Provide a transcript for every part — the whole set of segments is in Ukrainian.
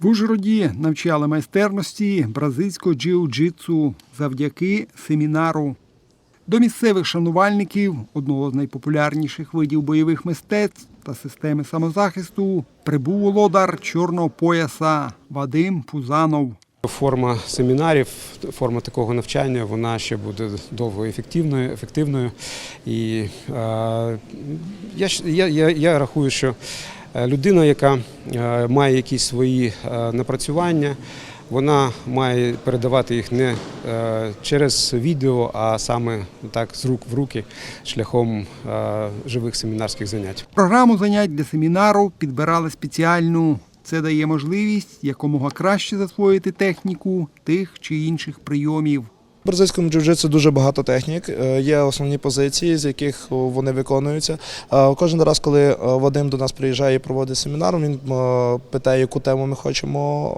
В Ужгороді навчали майстерності бразильського джиу-джитсу завдяки семінару. До місцевих шанувальників одного з найпопулярніших видів бойових мистецтв та системи самозахисту прибув володар чорного пояса Вадим Пузанов. Форма семінарів, форма такого навчання, вона ще буде довго ефективною. ефективною. І е, я, я, я, я рахую, що людина, яка е, має якісь свої е, напрацювання, вона має передавати їх не е, через відео, а саме так з рук в руки шляхом е, живих семінарських занять. Програму занять для семінару підбирали спеціальну. Це дає можливість якомога краще засвоїти техніку тих чи інших прийомів. В бразильському джиу-джитсу дуже багато технік. Е, Є основні позиції, з яких вони виконуються. Е, Кожен раз, коли е, Вадим до нас приїжджає і проводить семінар, він е, питає, яку тему ми хочемо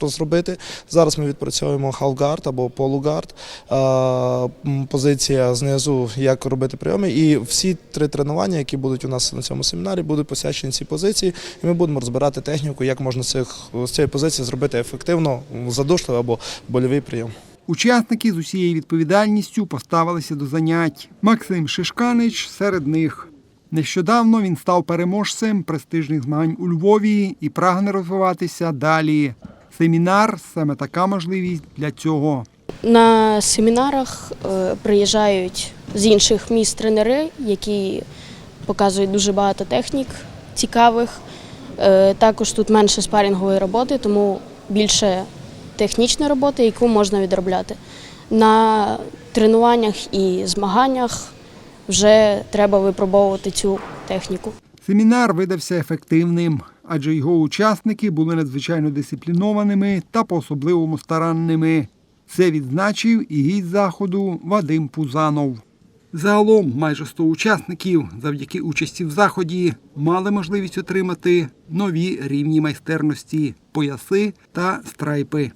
розробити. Зараз ми відпрацьовуємо халфгард або полугард. Е, Позиція знизу, як робити прийоми. І всі три тренування, які будуть у нас на цьому семінарі, будуть посвячені цій позиції. І ми будемо розбирати техніку, як можна з цієї позиції зробити ефективно, задушливий або больовий прийом. Учасники з усією відповідальністю поставилися до занять. Максим Шишканич серед них. Нещодавно він став переможцем престижних змагань у Львові і прагне розвиватися далі. Семінар саме така можливість для цього. На семінарах е, приїжджають з інших міст тренери, які показують дуже багато технік цікавих. Е, Також тут менше спарінгової роботи, тому більше технічної роботи, яку можна відробляти. На тренуваннях і змаганнях вже треба випробовувати цю техніку. Семінар видався ефективним, адже його учасники були надзвичайно дисциплінованими та по-особливому старанними. Це відзначив і гість заходу Вадим Пузанов. Загалом майже 100 учасників завдяки участі в заході мали можливість отримати нові рівні майстерності, пояси та страйпи.